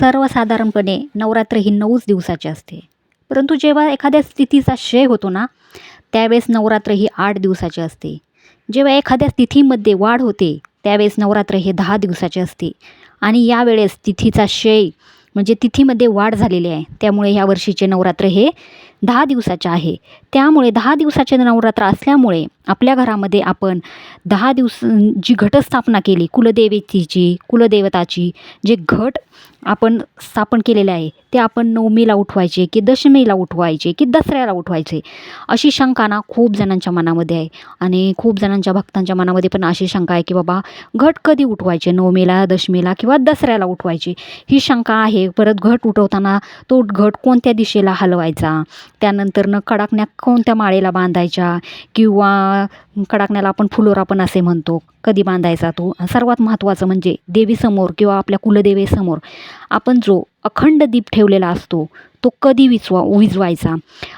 सर्वसाधारणपणे नवरात्र ही नऊच दिवसाची असते. परंतु जेव्हा एखाद्या तिथीचा क्षय होतो ना त्यावेळेस नवरात्र ही आठ दिवसाची असते. जेव्हा एखाद्या तिथीमध्ये वाढ होते त्यावेळेस नवरात्र हे दहा दिवसाचे असते. आणि यावेळेस तिथीचा क्षय म्हणजे तिथीमध्ये वाढ झालेली आहे. त्यामुळे ह्या वर्षीचे नवरात्र हे दहा दिवसाच्या आहे. त्यामुळे दहा दिवसाचे नवरात्र असल्यामुळे आपल्या घरामध्ये आपण दहा दिवस जी घटस्थापना केली कुलदेवतेची कुलदेवताची जे घट आपण स्थापन केलेले आहे ते आपण नवमीला उठवायचे की दशमीला उठवायचे की दसऱ्याला उठवायचे अशी शंका ना खूप जणांच्या मनामध्ये आहे. आणि खूप जणांच्या भक्तांच्या मनामध्ये पण अशी शंका आहे की बाबा घट कधी उठवायचे? नवमीला दशमीला किंवा दसऱ्याला उठवायचे? ही शंका आहे. परत घट उठवताना तो घट कोणत्या दिशेला हलवायचा? त्यानंतरनं कडाकण्या कोणत्या माळेला बांधायच्या किंवा कडाकण्याला आपण फुलोरा पण असे म्हणतो. कधी बांधायचा तो? सर्वात महत्त्वाचं म्हणजे देवीसमोर किंवा आपल्या कुलदेवेसमोर आपण जो अखंड दीप ठेवलेला असतो तो कधी विचवा विजवायचा?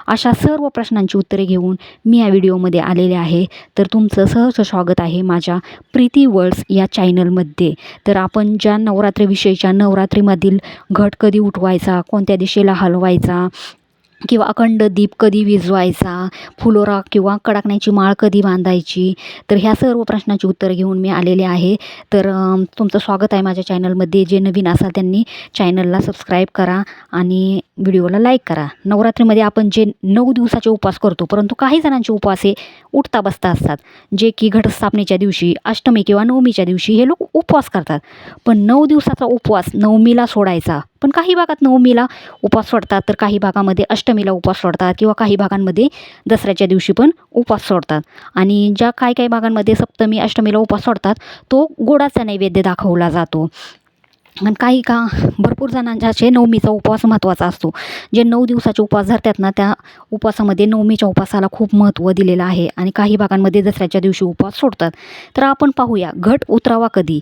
अशा सर्व प्रश्नांची उत्तरे घेऊन मी या व्हिडिओमध्ये आलेले आहे. तर तुमचं सहज स्वागत आहे माझ्या प्रीती वर्ल्ड्स या चॅनलमध्ये. तर आपण ज्या नवरात्रीविषयीच्या नवरात्रीमधील घट कधी उठवायचा कोणत्या दिशेला हलवायचा किंवा अखंड दीप कधी विजवायचा? फुलोरा किंवा कडाकण्याची माळ कधी बांधायची? तर ह्या सर्व प्रश्नाची उत्तरं घेऊन मी आलेले आहे. तर तुमचं स्वागत आहे माझ्या चॅनलमध्ये जे नवीन असाल त्यांनी चॅनलला सबस्क्राईब करा आणि व्हिडिओला लाईक करा. नवरात्रीमध्ये आपण जे नऊ दिवसाचे उपवास करतो परंतु काही जणांचे उपवास हे उठता बसता असतात. जे की घटस्थापनेच्या दिवशी अष्टमी किंवा नवमीच्या दिवशी हे लोक उपवास करतात. पण नऊ दिवसाचा उपवास नवमीला सोडायचा. पण काही भागात नवमीला उपवास सोडतात तर काही भागामध्ये अष्टमीला उपवास सोडतात किंवा काही भागांमध्ये दसऱ्याच्या दिवशी पण उपवास सोडतात. आणि ज्या काही काही भागांमध्ये सप्तमी अष्टमीला उपवास सोडतात तो गोडाचा नैवेद्य दाखवला जातो. आणि काही का भरपूर जणांच्या असे नवमीचा उपवास महत्त्वाचा असतो. जे नऊ दिवसाचे उपवास धरतात ना त्या उपवासामध्ये नवमीच्या उपवासाला खूप महत्त्व दिलेलं आहे आणि काही भागांमध्ये दसऱ्याच्या दिवशी उपवास सोडतात. तर आपण पाहूया घट उतरावा कधी?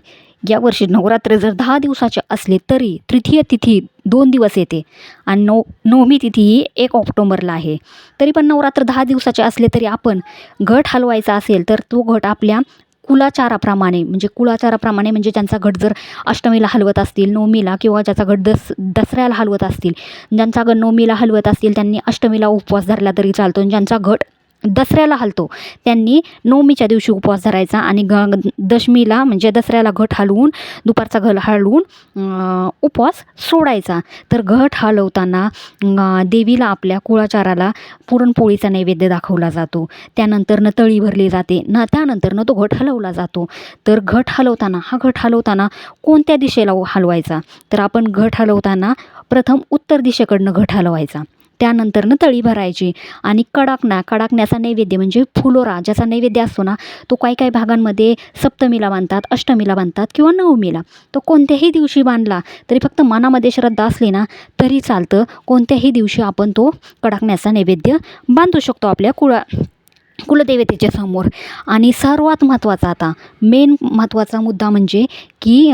यावर्षी नवरात्र जर दहा दिवसाचे असले तरी तृतीय तिथी दोन दिवस येते आणि नऊ नवमी तिथी ही एक ऑक्टोंबरला आहे. तरी पण नवरात्र दहा दिवसाचे असले तरी आपण घट हलवायचा असेल तर तो घट आपल्या कुलाचाराप्रमाणे म्हणजे कुलाचाराप्रमाणे म्हणजे ज्यांचा घट जर अष्टमीला हलवत असतील नवमीला किंवा ज्याचा घट दस दसऱ्याला हलवत असतील ज्यांचा घट नवमीला हलवत असतील त्यांनी अष्टमीला उपवास धरला तरी चालतो आणि ज्यांचा घट दसऱ्याला हलतो. त्यांनी नवमीच्या दिवशी उपवास धरायचा आणि ग दशमीला म्हणजे दसऱ्याला घट हलवून दुपारचा घट हलवून उपवास सोडायचा. तर घट हलवताना देवीला आपल्या कुळाचाराला पुरणपोळीचा नैवेद्य दाखवला जातो. त्यानंतरनं तळी भरली जाते. न त्यानंतरनं तो घट हलवला जातो. तर घट हलवताना हा घट हलवताना कोणत्या दिशेला हलवायचा? तर आपण घट हलवताना प्रथम उत्तर दिशेकडनं घट हलवायचा. त्यानंतरनं तळी भरायची. आणि कडाकणा कडाकण्याचा नैवेद्य म्हणजे फुलोरा ज्याचा नैवेद्य असतो ना तो काही काही भागांमध्ये सप्तमीला बांधतात अष्टमीला बांधतात किंवा नवमीला. तो कोणत्याही दिवशी बांधला तरी फक्त मनामध्ये श्रद्धा असली ना तरी चालतं. कोणत्याही दिवशी आपण तो कडाकण्याचा नैवेद्य बांधू शकतो आपल्या कुळा कुलदेवतेच्या समोर. आणि सर्वात महत्त्वाचा आता मेन महत्त्वाचा मुद्दा म्हणजे की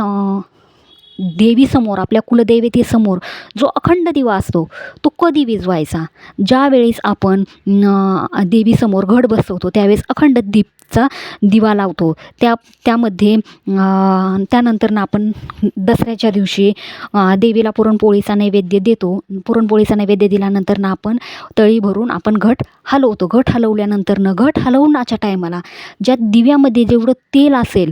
देवीसमोर आपल्या कुलदेवतेसमोर जो अखंड दिवा असतो तो कधी विजवायचा? ज्यावेळेस आपण देवीसमोर घट बसवतो त्यावेळेस अखंड दीपचा दिवा लावतो. त्या त्यामध्ये त्यानंतर त्यानंतरनं आपण दसऱ्याच्या दिवशी देवीला पुरणपोळीचा नैवेद्य देतो. पुरणपोळीचा नैवेद्य दिल्यानंतरनं आपण तळी भरून आपण घट हलवतो. घट हलवल्यानंतरनं घट हलवण्याच्या टायमाला ज्या दिव्यामध्ये जेवढं तेल असेल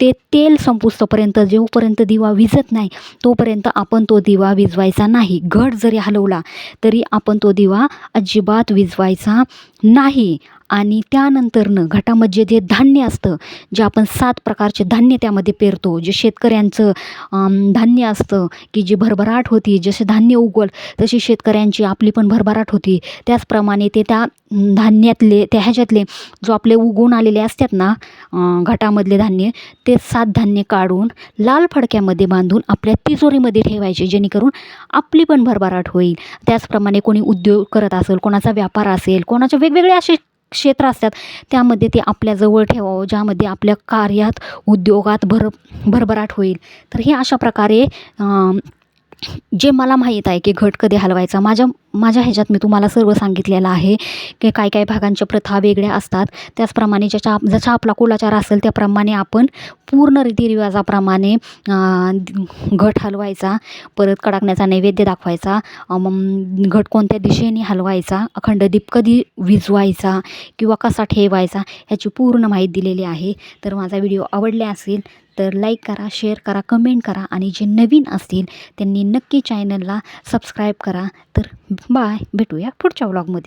ते तेल संपुस्तपर्यंत जेवपर्यंत दिवा विझत नाही तोपर्यंत आपण तो दिवा विजवायचा नाही. घट जरी हलवला तरी आपण तो दिवा अजिबात विजवायचा नाही. आणि त्यानंतरनं घटामध्ये जे धान्य असतं जे आपण सात प्रकारचे धान्य त्यामध्ये पेरतो जे शेतकऱ्यांचं धान्य असतं की जी भरभराट होती जसे धान्य उगवल तशी शेतकऱ्यांची आपली पण भरभराट होती. त्याचप्रमाणे ते त्या धान्यातले त्या ह्याच्यातले जो आपले उगवून आलेले असतात ना घटामधले धान्य ते सात धान्य काढून लाल फडक्यामध्ये बांधून आपल्या तिजोरीमध्ये ठेवायचे जेणेकरून आपली पण भरभराट होईल. त्याचप्रमाणे कोणी उद्योग करत असेल कोणाचा व्यापार असेल कोणाचे वेगवेगळे असे क्षेत्र असतात त्यामध्ये ते आपल्याजवळ ठेवावं ज्यामध्ये आपल्या कार्यात उद्योगात भर भरभराट होईल. तर हे अशा प्रकारे जे मला माहीत आहे की घट कधी हलवायचा माझ्या माझ्या ह्याच्यात मी तुम्हाला सर्व सांगितलेलं आहे की काही काही भागांच्या प्रथा वेगळ्या असतात. त्याचप्रमाणे ज्याच्या जसा आपला कुलाचार असेल त्याप्रमाणे आपण पूर्ण रीतिरिवाजाप्रमाणे घट हलवायचा परत कडाकण्याचा नैवेद्य दाखवायचा मग घट कोणत्या दिशेने हलवायचा अखंड दीप कधी विझवायचा किंवा कसा ठेवायचा ह्याची पूर्ण माहिती दिलेली आहे. तर माझा व्हिडिओ आवडला असेल तर लाईक करा शेअर करा कमेंट करा आणि जे नवीन असतील त्यांनी नक्की चॅनलला सबस्क्राईब करा. तर बाय भेटूया पुढच्या व्लॉगमध्ये